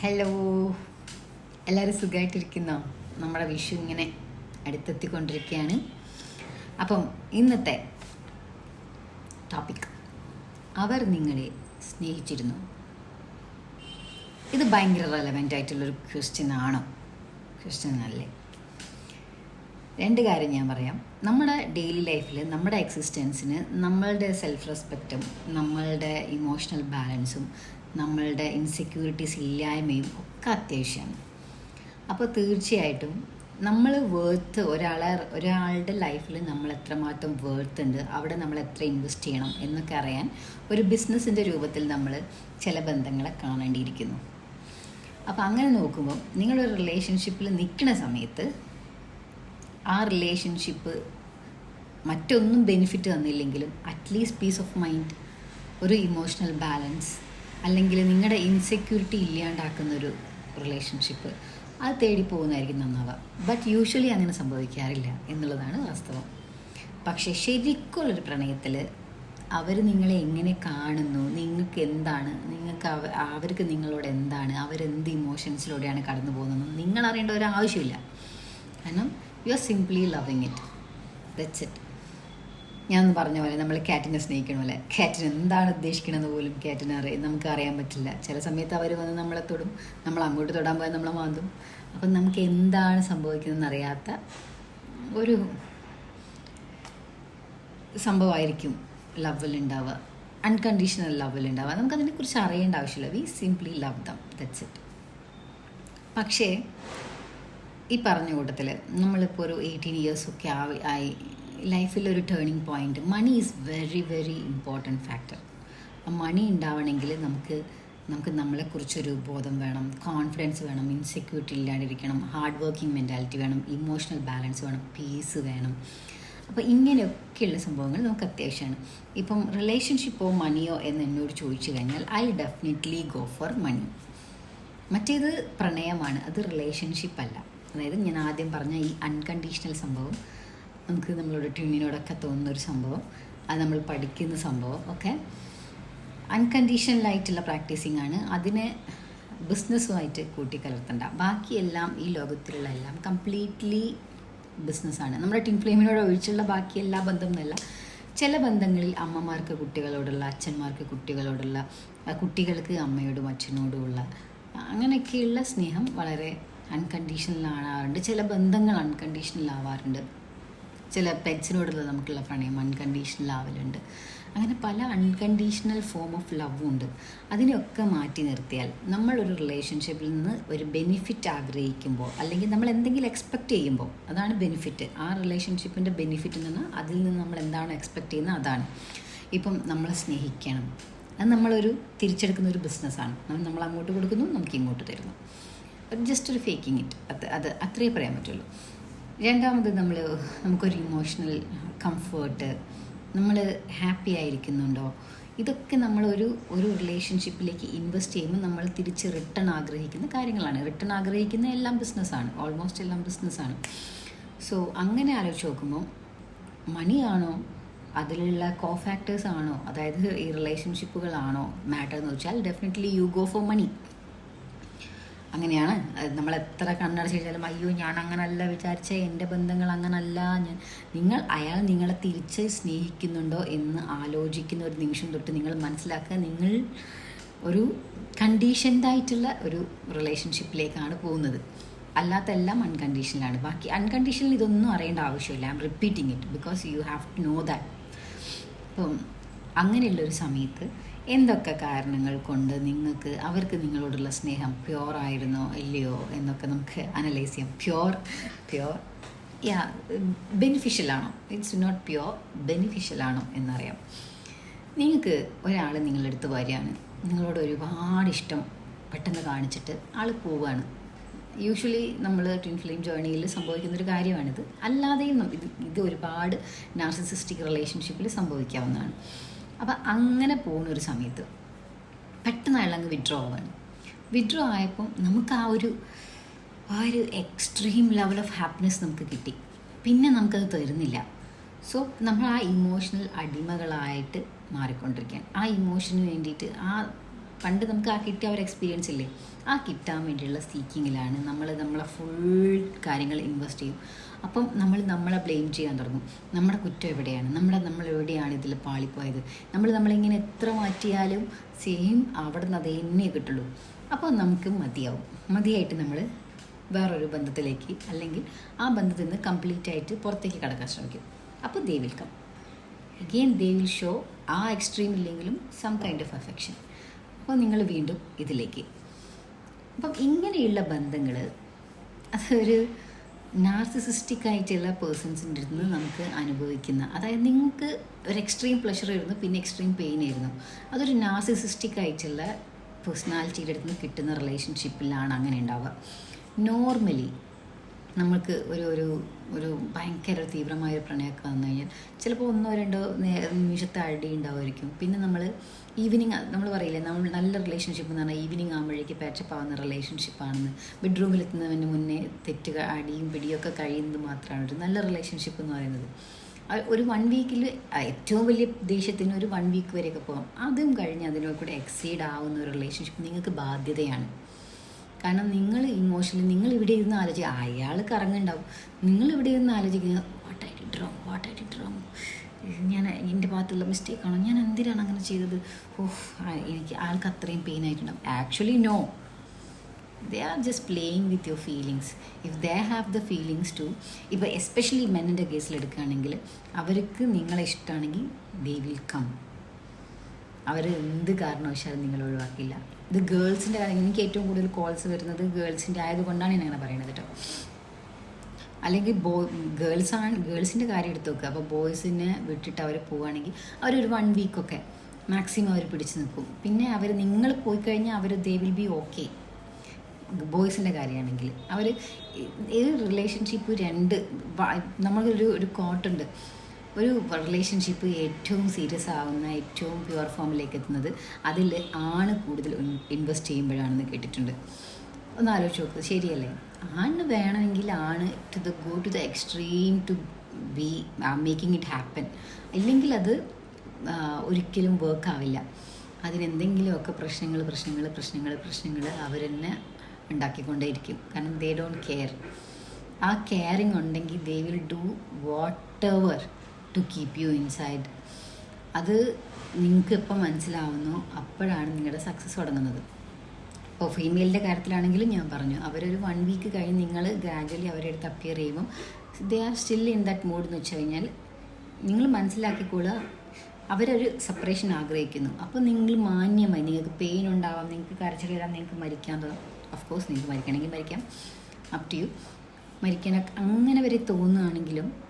Hello എല്ലാവരും സുഖമായിട്ടിരിക്കുന്നോ നമ്മുടെ വിഷു ഇങ്ങനെ അടുത്തെത്തിക്കൊണ്ടിരിക്കുകയാണ്. അപ്പം ഇന്നത്തെ ടോപ്പിക് അവർ നിങ്ങളെ സ്നേഹിച്ചിരുന്നു. ഇത് ഭയങ്കര റെലവെന്റ് ആയിട്ടുള്ളൊരു ക്വസ്റ്റ്യൻ ആണോ? ക്വസ്റ്റ്യൻ അല്ലേ? രണ്ട് കാര്യം ഞാൻ പറയാം. നമ്മുടെ ഡെയിലി ലൈഫിൽ നമ്മുടെ എക്സിസ്റ്റൻസിന് നമ്മളുടെ സെൽഫ് റെസ്പെക്റ്റും നമ്മളുടെ ഇമോഷണൽ ബാലൻസും നമ്മളുടെ ഇൻസെക്യൂരിറ്റീസ് ഇല്ലായ്മയും ഒക്കെ അത്യാവശ്യമാണ്. അപ്പോൾ തീർച്ചയായിട്ടും നമ്മൾ വേർത്ത് ഒരാളെ ഒരാളുടെ ലൈഫിൽ നമ്മൾ എത്രമാത്രം വേർത്ത് ഉണ്ട് അവിടെ നമ്മൾ എത്ര ഇൻവെസ്റ്റ് ചെയ്യണം എന്നൊക്കെ അറിയാൻ ഒരു ബിസിനസ്സിന്റെ രൂപത്തിൽ നമ്മൾ ചില ബന്ധങ്ങളെ കാണേണ്ടിയിരിക്കുന്നു. അപ്പോൾ അങ്ങനെ നോക്കുമ്പോൾ നിങ്ങളൊരു റിലേഷൻഷിപ്പിൽ നിൽക്കുന്ന സമയത്ത് ആ റിലേഷൻഷിപ്പ് മറ്റൊന്നും benefit തന്നില്ലെങ്കിലും at least peace of mind ഒരു ഇമോഷണൽ ബാലൻസ് അല്ലെങ്കിൽ നിങ്ങളുടെ ഇൻസെക്യൂരിറ്റി ഇല്ലാണ്ടാക്കുന്ന ഒരു റിലേഷൻഷിപ്പ് അത് തേടി പോകുന്നതായിരിക്കും നന്നാവുക ബട്ട് യൂഷ്വലി അങ്ങനെ സംഭവിക്കാറില്ല എന്നുള്ളതാണ് വാസ്തവം. പക്ഷേ ശരിക്കുള്ളൊരു പ്രണയത്തിൽ അവർ നിങ്ങളെ എങ്ങനെ കാണുന്നു നിങ്ങൾക്ക് എന്താണ് നിങ്ങൾക്ക് അവ അവർക്ക് നിങ്ങളോട് എന്താണ് അവരെന്ത് ഇമോഷൻസിലൂടെയാണ് കടന്നു പോകുന്നത് നിങ്ങൾ അറിയേണ്ട ഒരു ആവശ്യമില്ല കാരണം you are simply loving it that's it ഞാൻ പറഞ്ഞ പോലെ നമ്മൾ കാറ്റിനെ സ്നേഹിക്കണ പോലെ. കാറ്റിന് എന്താണ് ഉദ്ദേശിക്കണമെന്ന് പോലും കാറ്റിന് അറിയാം നമുക്ക് അറിയാൻ പറ്റില്ല. ചില സമയത്ത് അവർ വന്ന് നമ്മളെ തൊടും. നമ്മൾ അങ്ങോട്ട് തൊടാൻ പോയാൽ നമ്മളെ മാന്തും അപ്പം നമുക്ക് എന്താണ് സംഭവിക്കുന്നതെന്ന് അറിയാത്ത ഒരു സംഭവമായിരിക്കും ലവിൽ ഉണ്ടാവുക. അൺകണ്ടീഷണൽ ലവിൽ ഉണ്ടാവുക. നമുക്കതിനെക്കുറിച്ച് അറിയേണ്ട ആവശ്യമില്ല. We simply love them. That's it. പക്ഷേ ഈ പറഞ്ഞ കൂട്ടത്തിൽ നമ്മളിപ്പോൾ ഒരു എയ്റ്റീൻ ഇയേഴ്സൊക്കെ ആയി ലൈഫിലൊരു turning point money is very very important factor money ഉണ്ടാവണമെങ്കിൽ നമുക്ക് നമുക്ക് നമ്മളെക്കുറിച്ചൊരു ബോധം വേണം കോൺഫിഡൻസ് വേണം ഇൻസെക്യൂരിറ്റി ഇല്ലാണ്ടിരിക്കണം ഹാർഡ് വർക്കിംഗ് മെന്റാലിറ്റി വേണം ഇമോഷണൽ ബാലൻസ് വേണം പീസ് വേണം. അപ്പോൾ ഇങ്ങനെയൊക്കെയുള്ള സംഭവങ്ങൾ നമുക്ക് അത്യാവശ്യമാണ്. ഇപ്പം റിലേഷൻഷിപ്പോ മണിയോ എന്ന് എന്നോട് ചോദിച്ചു കഴിഞ്ഞാൽ I definitely go for money മറ്റേത് പ്രണയമാണ് അത് റിലേഷൻഷിപ്പല്ല അതായത് ഞാൻ ആദ്യം പറഞ്ഞ ഈ അൺകണ്ടീഷണൽ സംഭവം നമുക്ക് നമ്മളോട് ട്യൂണിനോടൊക്കെ തോന്നുന്ന ഒരു സംഭവം. അത് നമ്മൾ പഠിക്കുന്ന സംഭവം ഒക്കെ അൺകണ്ടീഷണലായിട്ടുള്ള പ്രാക്ടീസിങ് ആണ്. അതിനെ ബിസിനസ്സുമായിട്ട് കൂട്ടിക്കലർത്തണ്ട. ബാക്കിയെല്ലാം ഈ ലോകത്തിലുള്ള എല്ലാം കംപ്ലീറ്റ്ലി ബിസിനസ്സാണ് നമ്മുടെ ടിൻ ഫ്ലെയിമിനോട് ഒഴിച്ചുള്ള ബാക്കി എല്ലാ ബന്ധം എന്നല്ല ചില ബന്ധങ്ങളിൽ അമ്മമാർക്ക് കുട്ടികളോടുള്ള അച്ഛന്മാർക്ക് കുട്ടികളോടുള്ള കുട്ടികൾക്ക് അമ്മയോടും അച്ഛനോടുമുള്ള അങ്ങനെയൊക്കെയുള്ള സ്നേഹം വളരെ അൺകണ്ടീഷണൽ ആവാറുണ്ട്. ചില ബന്ധങ്ങൾ അൺകണ്ടീഷണൽ ആവാറുണ്ട്. ചില പെറ്റ്സിനോടുള്ള നമുക്കുള്ള പ്രണയം അൺകണ്ടീഷണൽ ആവലുണ്ട്. അങ്ങനെ പല അൺകണ്ടീഷണൽ ഫോം ഓഫ് ലവ് ഉണ്ട്. അതിനെയൊക്കെ മാറ്റി നിർത്തിയാൽ നമ്മളൊരു റിലേഷൻഷിപ്പിൽ നിന്ന് ഒരു ബെനിഫിറ്റ് ആഗ്രഹിക്കുമ്പോൾ അല്ലെങ്കിൽ നമ്മൾ എന്തെങ്കിലും എക്സ്പെക്റ്റ് ചെയ്യുമ്പോൾ അതാണ് ബെനിഫിറ്റ് ആ റിലേഷൻഷിപ്പിന്റെ ബെനിഫിറ്റ് എന്ന് പറഞ്ഞാൽ അതിൽ നിന്ന് നമ്മൾ എന്താണ് എക്സ്പെക്റ്റ് ചെയ്യുന്നത്? അതാണ്. ഇപ്പം നമ്മളെ സ്നേഹിക്കണം. അത് നമ്മളൊരു തിരിച്ചെടുക്കുന്ന ഒരു ബിസിനസ്സാണ് നമ്മൾ അങ്ങോട്ട് കൊടുക്കുന്നു നമുക്ക് ഇങ്ങോട്ട് തരുന്നു. ജസ്റ്റ് ഒരു ഫേക്കിങ് ഇറ്റ് അത് അത് അത്രയേ പറയാൻ പറ്റുള്ളൂ. രണ്ടാമത് നമ്മൾ നമുക്കൊരു ഇമോഷണൽ കംഫേർട്ട് നമ്മൾ ഹാപ്പി ആയിരിക്കുന്നുണ്ടോ? ഇതൊക്കെ നമ്മളൊരു ഒരു റിലേഷൻഷിപ്പിലേക്ക് ഇൻവെസ്റ്റ് ചെയ്യുമ്പോൾ നമ്മൾ തിരിച്ച് റിട്ടേൺ ആഗ്രഹിക്കുന്ന കാര്യങ്ങളാണ്. റിട്ടേൺ ആഗ്രഹിക്കുന്ന എല്ലാം ബിസിനസ്സാണ് ഓൾമോസ്റ്റ് എല്ലാം ബിസിനസ്സാണ് സോ അങ്ങനെ ആലോചിച്ച് നോക്കുമ്പോൾ മണിയാണോ അതിലുള്ള കോ ഫാക്ടേഴ്സ് ആണോ? അതായത് ഈ റിലേഷൻഷിപ്പുകളാണോ മാറ്റർ എന്ന് വെച്ചാൽ definitely you go for money അങ്ങനെയാണ്. നമ്മൾ എത്ര കണ്ണട ചെയ്താലും അയ്യോ ഞാൻ അങ്ങനല്ല വിചാരിച്ച എന്റെ ബന്ധങ്ങൾ അങ്ങനല്ല ഞാൻ നിങ്ങൾ അയാൾ നിങ്ങളെ തിരിച്ച് സ്നേഹിക്കുന്നുണ്ടോ എന്ന് ആലോചിക്കുന്ന ഒരു നിമിഷം തൊട്ട് നിങ്ങൾ മനസ്സിലാക്കുക നിങ്ങൾ ഒരു കണ്ടീഷൻഡായിട്ടുള്ള ഒരു റിലേഷൻഷിപ്പിലേക്കാണ് പോകുന്നത്. അല്ലാത്ത എല്ലാം അൺകണ്ടീഷണലാണ് ബാക്കി അൺകണ്ടീഷണൽ ഇതൊന്നും അറിയേണ്ട ആവശ്യമില്ല. I'm repeating it because you have to know that അപ്പം അങ്ങനെയുള്ളൊരു സമയത്ത് എന്തൊക്കെ കാരണങ്ങൾ കൊണ്ട് നിങ്ങൾക്ക് അവർക്ക് നിങ്ങളോടുള്ള സ്നേഹം പ്യുവർ ആയിരുന്നോ ഇല്ലയോ എന്നൊക്കെ നമുക്ക് അനലൈസ് ചെയ്യാം. പ്യുവർ പ്യുവർ യാ ബെനിഫിഷ്യൽ ആണോ? ഇറ്റ്സ് നോട്ട് പ്യുവർ ബെനിഫിഷ്യൽ ആണോ എന്നറിയാം. നിങ്ങൾക്ക് ഒരാൾ നിങ്ങളുടെ അടുത്ത് വരികയാണ്. നിങ്ങളോട് ഒരുപാട് ഇഷ്ടം പെട്ടെന്ന് കാണിച്ചിട്ട് ആൾ പോവുകയാണ്. യൂഷ്വലി നമ്മൾ ട്വിൻ ഫ്ലെയിം ജേർണിയിൽ സംഭവിക്കുന്നൊരു കാര്യമാണിത്. അല്ലാതെയും ഇത് ഇത് ഒരുപാട് നാർസിസിസ്റ്റിക് റിലേഷൻഷിപ്പിൽ സംഭവിക്കാവുന്നതാണ്. അപ്പം അങ്ങനെ പോകുന്ന ഒരു സമയത്ത് പെട്ടെന്ന് അയാൾ അങ്ങ് വിഡ്രോ ആവാണ് വിഡ്രോ ആയപ്പോൾ നമുക്ക് ആ ഒരു ആ ഒരു എക്സ്ട്രീം ലെവൽ ഓഫ് ഹാപ്പിനെസ് നമുക്ക് കിട്ടി. പിന്നെ നമുക്കത് തരുന്നില്ല. സോ നമ്മൾ ആ ഇമോഷണൽ അടിമകളായിട്ട് മാറിക്കൊണ്ടിരിക്കുകയാണ്. ആ ഇമോഷന് വേണ്ടിയിട്ട് ആ പണ്ട് നമുക്ക് ആ കിട്ടിയ ഒരു എക്സ്പീരിയൻസ് ഇല്ലേ? ആ കിട്ടാൻ വേണ്ടിയുള്ള സീക്കിങ്ങിലാണ് നമ്മൾ നമ്മളെ ഫുൾ കാര്യങ്ങൾ ഇൻവെസ്റ്റ് ചെയ്യും. അപ്പം നമ്മൾ നമ്മളെ ബ്ലെയിം ചെയ്യാൻ തുടങ്ങും. നമ്മുടെ കുറ്റം എവിടെയാണ്? നമ്മുടെ നമ്മൾ എവിടെയാണ് ഇതിൽ പാളിപ്പോയത്? നമ്മൾ നമ്മളിങ്ങനെ എത്ര മാറ്റിയാലും സെയിം അവിടെ നിന്ന് അത് തന്നെ കിട്ടുള്ളൂ. അപ്പോൾ നമുക്ക് മതിയാവും. മതിയായിട്ട് നമ്മൾ വേറൊരു ബന്ധത്തിലേക്ക് അല്ലെങ്കിൽ ആ ബന്ധത്തിൽ നിന്ന് കംപ്ലീറ്റ് ആയിട്ട് പുറത്തേക്ക് കടക്കാൻ ശ്രമിക്കും. അപ്പോൾ they will come again they will show ആ എക്സ്ട്രീം ഇല്ലെങ്കിലും സം കൈൻഡ് ഓഫ് അഫെക്ഷൻ അപ്പോൾ നിങ്ങൾ വീണ്ടും ഇതിലേക്ക്. അപ്പം ഇങ്ങനെയുള്ള ബന്ധങ്ങൾ അതൊരു നാർസിസിസ്റ്റിക് ആയിട്ടുള്ള പേഴ്സൺസിന്റെ അടുത്ത് നിന്ന് നമുക്ക് അനുഭവിക്കുന്ന അതായത് നിങ്ങൾക്ക് ഒരു എക്സ്ട്രീം പ്ലഷർ ആയിരുന്നു പിന്നെ എക്സ്ട്രീം പെയിൻ ആയിരുന്നു. അതൊരു നാർസിസിസ്റ്റിക് ആയിട്ടുള്ള പേഴ്സണാലിറ്റിയുടെ അടുത്ത് നിന്ന് കിട്ടുന്ന റിലേഷൻഷിപ്പിലാണ് അങ്ങനെ ഉണ്ടാവുക. നോർമലി നമ്മൾക്ക് ഒരു ഒരു ഒരു ഭയങ്കര തീവ്രമായ ഒരു പ്രണയമൊക്കെ വന്നു കഴിഞ്ഞാൽ ചിലപ്പോൾ ഒന്നോ രണ്ടോ നിമിഷത്തെ അടി ഉണ്ടാവുമായിരിക്കും. പിന്നെ നമ്മൾ ഈവനിങ് നമ്മൾ പറയില്ലേ നമ്മൾ നല്ല റിലേഷൻഷിപ്പ് എന്ന് പറഞ്ഞാൽ ഈവനിങ് ആകുമ്പോഴേക്ക് ആവുന്ന റിലേഷൻഷിപ്പാണെന്ന് ബെഡ്റൂമിൽ എത്തുന്നതിന് മുന്നേ തെറ്റ് ക- അടിയും പിടിയൊക്കെ കഴിയുന്നത് മാത്രമാണ് ഒരു നല്ല റിലേഷൻഷിപ്പ് എന്ന് പറയുന്നത്. ഒരു വൺ വീക്കിൽ ഏറ്റവും വലിയ ദേഷ്യത്തിന് ഒരു വൺ വീക്ക് വരെയൊക്കെ പോകാം അതും കഴിഞ്ഞ് അതിനോട് കൂടെ എക്സീഡ് ആവുന്ന ഒരു റിലേഷൻഷിപ്പ് നിങ്ങൾക്ക് ബാധ്യതയാണ്. കാരണം നിങ്ങൾ ഇമോഷണലി നിങ്ങൾ ഇവിടെ ഇരുന്ന് ആലോചിക്കുക. അയാൾ കറങ്ങുണ്ടാവും നിങ്ങൾ ഇവിടെ ഇരുന്ന് ആലോചിക്കുക. What I did wrong what I did wrong ഞാൻ എന്റെ ഭാഗത്തുള്ള മിസ്റ്റേക്കാണോ ഞാൻ എന്തിനാണ് അങ്ങനെ ചെയ്തത്? ഓഹ് എനിക്ക് ആൾക്ക് അത്രയും പെയിൻ ആയിട്ടുണ്ടാവും. Actually no they are just playing with your feelings if they have the feelings to ഇപ്പോൾ എസ്പെഷ്യലി മെന്നിന്റെ കേസിൽ എടുക്കുകയാണെങ്കിൽ അവർക്ക് നിങ്ങളെ ഇഷ്ടമാണെങ്കിൽ ദേ വിൽ കം അവർ എന്ത് കാരണവശാലും നിങ്ങൾ ഒഴിവാക്കില്ല. ഇത് ഗേൾസിന്റെ കാര്യം എനിക്ക് ഏറ്റവും കൂടുതൽ കോൾസ് വരുന്നത് ഗേൾസിന്റെ ആയതുകൊണ്ടാണ് ഞാൻ അങ്ങനെ പറയുന്നത് കേട്ടോ അല്ലെങ്കിൽ ബോ ആണ് ഗേൾസിന്റെ കാര്യം എടുത്ത് നോക്കുക അപ്പോൾ ബോയ്സിനെ വിട്ടിട്ട് അവർ പോവുകയാണെങ്കിൽ അവരൊരു വൺ വീക്കൊക്കെ മാക്സിമം അവർ പിടിച്ചു നിൽക്കും. പിന്നെ അവർ നിങ്ങൾ പോയി കഴിഞ്ഞാൽ അവർ ദേ വിൽ ബി ഓക്കെ ബോയ്സിന്റെ കാര്യമാണെങ്കിൽ. അവർ ഏത് റിലേഷൻഷിപ്പ് രണ്ട് നമ്മളൊരു ഒരു കോട്ടുണ്ട് ഒരു റിലേഷൻഷിപ്പ് ഏറ്റവും സീരിയസ് ആവുന്ന ഏറ്റവും പ്യുവർ ഫോമിലേക്ക് എത്തുന്നത് അതിൽ ആണ് കൂടുതൽ ഇൻവെസ്റ്റ് ചെയ്യുമ്പോഴാണെന്ന് കേട്ടിട്ടുണ്ട്. ഒന്ന് ആലോചിച്ച് നോക്ക് ശരിയല്ലേ? ആണ് വേണമെങ്കിൽ ആണ് to the go to the extreme to be making it happen ഇല്ലെങ്കിൽ അത് ഒരിക്കലും വർക്ക് ആവില്ല. അതിനെന്തെങ്കിലുമൊക്കെ പ്രശ്നങ്ങൾ പ്രശ്നങ്ങൾ പ്രശ്നങ്ങൾ പ്രശ്നങ്ങൾ അവർ തന്നെ ഉണ്ടാക്കിക്കൊണ്ടേയിരിക്കും. കാരണം ദേ ഡോണ്ട് കെയർ ആ കെയറിങ് ഉണ്ടെങ്കിൽ they will do whatever to keep you inside അത് നിങ്ങൾക്ക് എപ്പോൾ മനസ്സിലാവുന്നു. അപ്പോഴാണ് നിങ്ങളുടെ സക്സസ് തുടങ്ങുന്നത്. ഇപ്പോൾ ഫീമെയിലിന്റെ കാര്യത്തിലാണെങ്കിലും ഞാൻ പറഞ്ഞു അവരൊരു വൺ വീക്ക് കഴിഞ്ഞ് നിങ്ങൾ ഗ്രാജുവലി അവരുടെ അടുത്ത് അപ്പിയർ ചെയ്യുമ്പം they are still in that mood എന്ന് വെച്ച് കഴിഞ്ഞാൽ നിങ്ങൾ മനസ്സിലാക്കിക്കോളുക അവരൊരു സെപ്പറേഷൻ ആഗ്രഹിക്കുന്നു. അപ്പോൾ നിങ്ങൾ മാന്യമായി നിങ്ങൾക്ക് പെയിൻ ഉണ്ടാവാം നിങ്ങൾക്ക് കരച്ചിൽ വരാം നിങ്ങൾക്ക് മരിക്കാൻ തോന്നും. ഓഫ് കോഴ്സ് നിങ്ങൾക്ക് മരിക്കണമെങ്കിൽ മരിക്കാം. അപ് ടു യു മരിക്കാനൊക്കെ അങ്ങനെ വരെ തോന്നുകയാണെങ്കിലും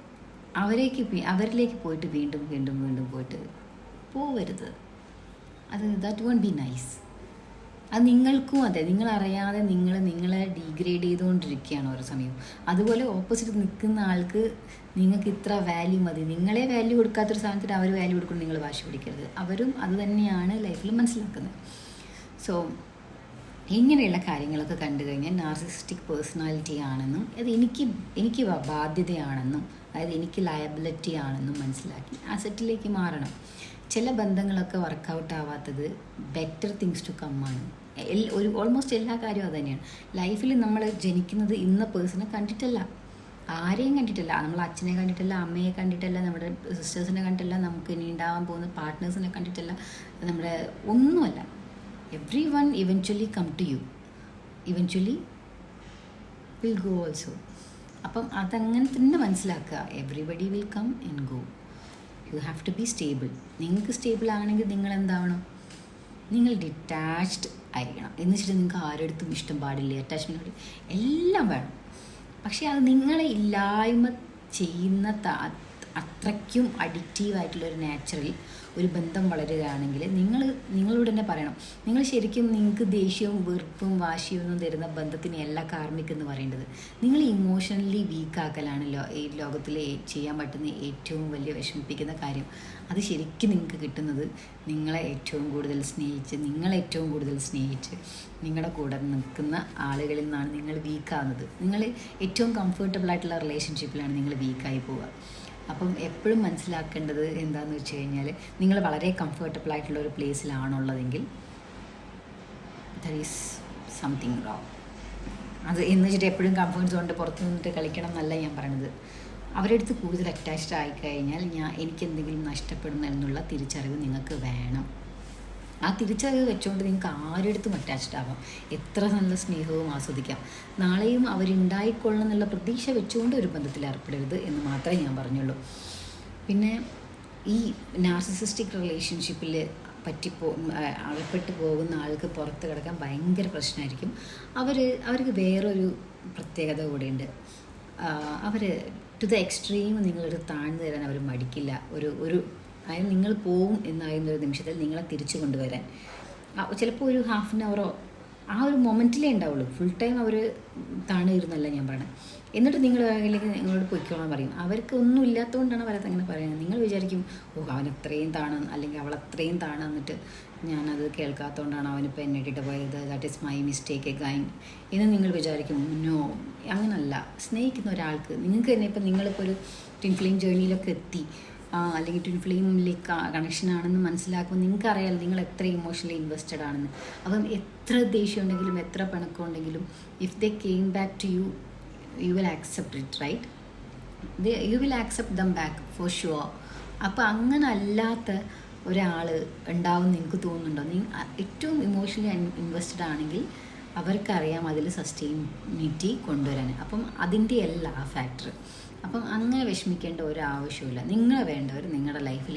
അവരേക്ക് അവരിലേക്ക് പോയിട്ട് വീണ്ടും വീണ്ടും വീണ്ടും പോയിട്ട് പോവരുത്. അത് ദാറ്റ് വോണ്ട് ബി നൈസ് അത് നിങ്ങൾക്കും അതെ നിങ്ങൾ അറിയാതെ നിങ്ങൾ നിങ്ങളെ ഡീഗ്രേഡ് ചെയ്തുകൊണ്ടിരിക്കുകയാണ് ഓരോ സമയവും. അതുപോലെ ഓപ്പോസിറ്റ് നിൽക്കുന്ന ആൾക്ക് നിങ്ങൾക്ക് ഇത്ര വാല്യൂ മതി. നിങ്ങളെ വാല്യൂ കൊടുക്കാത്തൊരു സാധനത്തിന് അവർ വാല്യൂ കൊടുക്കണം നിങ്ങൾ വാശി പിടിക്കരുത്. അവരും അത് തന്നെയാണ് ലൈഫിൽ മനസ്സിലാക്കുന്നത്. സോ ഇങ്ങനെയുള്ള കാര്യങ്ങളൊക്കെ കണ്ടു കഴിഞ്ഞാൽ നാർസിസ്റ്റിക് പേഴ്സണാലിറ്റി ആണെന്നും അത് എനിക്ക് എനിക്ക് ബാധ്യതയാണെന്നും അതായത് എനിക്ക് ലയബിലിറ്റി ആണെന്നും മനസ്സിലാക്കി. അസറ്റിലേക്ക് മാറണം. ചില ബന്ധങ്ങളൊക്കെ വർക്കൗട്ട് ആവാത്തത് ബെറ്റർ തിങ്സ് ടു കം എൽ- ഒരു ഓൾമോസ്റ്റ് എല്ലാ കാര്യവും അത് തന്നെയാണ്. ലൈഫിൽ നമ്മൾ ജനിക്കുന്നത് ഇന്ന പേഴ്സണെ കണ്ടിട്ടല്ല. ആരെയും കണ്ടിട്ടില്ല. നമ്മൾ അച്ഛനെ കണ്ടിട്ടില്ല അമ്മയെ കണ്ടിട്ടില്ല നമ്മുടെ സിസ്റ്റേഴ്സിനെ കണ്ടിട്ടില്ല നമുക്ക് ഇനി ഉണ്ടാവാൻ പോകുന്ന പാർട്ട്നേഴ്സിനെ കണ്ടിട്ടില്ല നമ്മുടെ ഒന്നുമല്ല. Everyone eventually come to you eventually will go also അപ്പം അതങ്ങനെ തന്നെ മനസ്സിലാക്കുക. Everybody will come and go you have to be stable നിങ്ങൾക്ക് സ്റ്റേബിൾ ആണെങ്കിൽ നിങ്ങൾ എന്താവണം? നിങ്ങൾ ഡിറ്റാച്ച്ഡ് ആയിരിക്കണം. എന്ന് വെച്ചിട്ട് നിങ്ങൾക്ക് ആരെടുത്തും ഇഷ്ടം പാടില്ല. അറ്റാച്ച്മെന്റ് എല്ലാം വേണം. പക്ഷേ അത് നിങ്ങളെ ഇല്ലായ്മ ചെയ്യുന്ന അത്രയ്ക്കും അഡിക്റ്റീവ് ആയിട്ടുള്ള ഒരു നാച്ചുറൽ ഒരു ബന്ധം വളരുകയാണെങ്കിൽ നിങ്ങൾ നിങ്ങളോട് തന്നെ പറയണം. നിങ്ങൾ ശരിക്കും നിങ്ങൾക്ക് ദേഷ്യവും വെറുപ്പും വാശിയും ഒന്നും തരുന്ന ബന്ധത്തിന് എല്ലാ കാർമിക് എന്ന് പറയേണ്ടത് നിങ്ങൾ ഇമോഷണലി വീക്കാക്കലാണ് ലോ ഈ ലോകത്തിൽ ചെയ്യാൻ പറ്റുന്ന ഏറ്റവും വലിയ വിഷമിപ്പിക്കുന്ന കാര്യം. അത് ശരിക്കും നിങ്ങൾക്ക് കിട്ടുന്നത് നിങ്ങളെ ഏറ്റവും കൂടുതൽ സ്നേഹിച്ച് നിങ്ങളെ ഏറ്റവും കൂടുതൽ സ്നേഹിച്ച് നിങ്ങളുടെ കൂടെ നിൽക്കുന്ന ആളുകളിൽ നിന്നാണ് നിങ്ങൾ വീക്കാവുന്നത് നിങ്ങൾ ഏറ്റവും കംഫർട്ടബിൾ ആയിട്ടുള്ള റിലേഷൻഷിപ്പിലാണ് നിങ്ങൾ വീക്കായി പോവുക. അപ്പം എപ്പോഴും മനസ്സിലാക്കേണ്ടത് എന്താണെന്ന് വെച്ച് കഴിഞ്ഞാൽ നിങ്ങൾ വളരെ കംഫർട്ടബിൾ ആയിട്ടുള്ള ഒരു പ്ലേസിലാണുള്ളതെങ്കിൽ ദർ ഈസ് സംതിങ് റോങ് അത് എന്ന് വെച്ചിട്ട് എപ്പോഴും കംഫർട്ട് സോണിന്റെ പുറത്ത് നിന്നിട്ട് കളിക്കണം എന്നല്ല ഞാൻ പറയണത്. അടുത്ത് കൂടുതൽ അറ്റാച്ച്ഡ് ആയിക്കഴിഞ്ഞാൽ ഞാൻ എനിക്ക് എന്തെങ്കിലും നഷ്ടപ്പെടുന്നു എന്നുള്ള തിരിച്ചറിവ് നിങ്ങൾക്ക് വേണം. ആ തിരിച്ചറിവ് വെച്ചുകൊണ്ട് നിങ്ങൾക്ക് ആരുടെ അടുത്തും അറ്റാച്ച്ഡ് ആവാം. എത്ര നല്ല സ്നേഹവും ആസ്വദിക്കാം. നാളെയും അവരുണ്ടായിക്കൊള്ളണം എന്നുള്ള പ്രതീക്ഷ വെച്ചുകൊണ്ട് ഒരു ബന്ധത്തിൽ ഏർപ്പെടരുത് എന്ന് മാത്രമേ ഞാൻ പറഞ്ഞുള്ളൂ. പിന്നെ ഈ നാർസിസിസ്റ്റിക് റിലേഷൻഷിപ്പിൽ പറ്റിപ്പോ അകപ്പെട്ട് പോകുന്ന ആൾക്ക് പുറത്ത് കിടക്കാൻ ഭയങ്കര പ്രശ്നമായിരിക്കും. അവർ അവർക്ക് വേറൊരു പ്രത്യേകത കൂടെയുണ്ട്. അവർ ടു ദ എക്സ്ട്രീം നിങ്ങളൊരു താഴ്ന്നു തരാൻ അവർ മടിക്കില്ല. ഒരു ഒരു അതായത് നിങ്ങൾ പോവും എന്നായിരുന്ന ഒരു നിമിഷത്തിൽ നിങ്ങളെ തിരിച്ചു കൊണ്ടുവരാൻ. ചിലപ്പോൾ ഒരു ഹാഫ് ആൻ അവറോ ആ ഒരു മൊമെന്റിലേ ഉണ്ടാവുള്ളൂ. ഫുൾ ടൈം അവർ താണുകയിരുന്നല്ല ഞാൻ പറയണത് എന്നിട്ട് നിങ്ങൾ അല്ലെങ്കിൽ നിങ്ങളോട് പൊയ്ക്കോളാൻ പറയും. അവർക്ക് ഒന്നും ഇല്ലാത്തതുകൊണ്ടാണ് അവരത് അങ്ങനെ പറയുന്നത്. നിങ്ങൾ വിചാരിക്കും ഓ അവൻ അത്രയും താണെന്ന് അല്ലെങ്കിൽ അവൾ അത്രയും താണ് എന്നിട്ട് ഞാനത് കേൾക്കാത്തതുകൊണ്ടാണ് അവനിപ്പോൾ എന്നെ ഇട്ടിട്ട് പോയത്. That is my mistake gain എന്ന് നിങ്ങൾ വിചാരിക്കും നോ അങ്ങനല്ല. സ്നേഹിക്കുന്ന ഒരാൾക്ക് നിങ്ങൾക്ക് തന്നെ ഇപ്പം നിങ്ങളിപ്പോൾ ഒരു ട്വിൻ ഫ്ലെയിം ജേർണിയിലൊക്കെ എത്തി. അല്ലെങ്കിൽ ട്വിൻ ഫ്ലെയിമിലേക്ക് കണക്ഷൻ ആണെന്ന് മനസ്സിലാക്കുമ്പോൾ നിങ്ങൾക്ക് അറിയാം നിങ്ങൾ എത്ര ഇമോഷണലി ഇൻവെസ്റ്റഡ് ആണെന്ന്. അപ്പം എത്ര ദേഷ്യം ഉണ്ടെങ്കിലും എത്ര പിണക്കം ഉണ്ടെങ്കിലും if they came back to you you will accept it right you will accept them back for sure അപ്പോൾ അങ്ങനെ അല്ലാത്ത ഒരാൾ ഉണ്ടാവും നിങ്ങൾക്ക് തോന്നുന്നുണ്ടോ? നിങ്ങൾ ഏറ്റവും ഇമോഷണലി ഇൻവെസ്റ്റഡ് ആണെങ്കിൽ അവർക്കറിയാം അതിൽ സസ്റ്റൈനിറ്റി കൊണ്ടുവരാൻ. അപ്പം അതിന്റെ അല്ല ആ ഫാക്ടർ അപ്പം അങ്ങനെ വിഷമിക്കേണ്ട ഒരു ആവശ്യമില്ല നിങ്ങൾ വേണ്ടവർ നിങ്ങളുടെ ലൈഫിൽ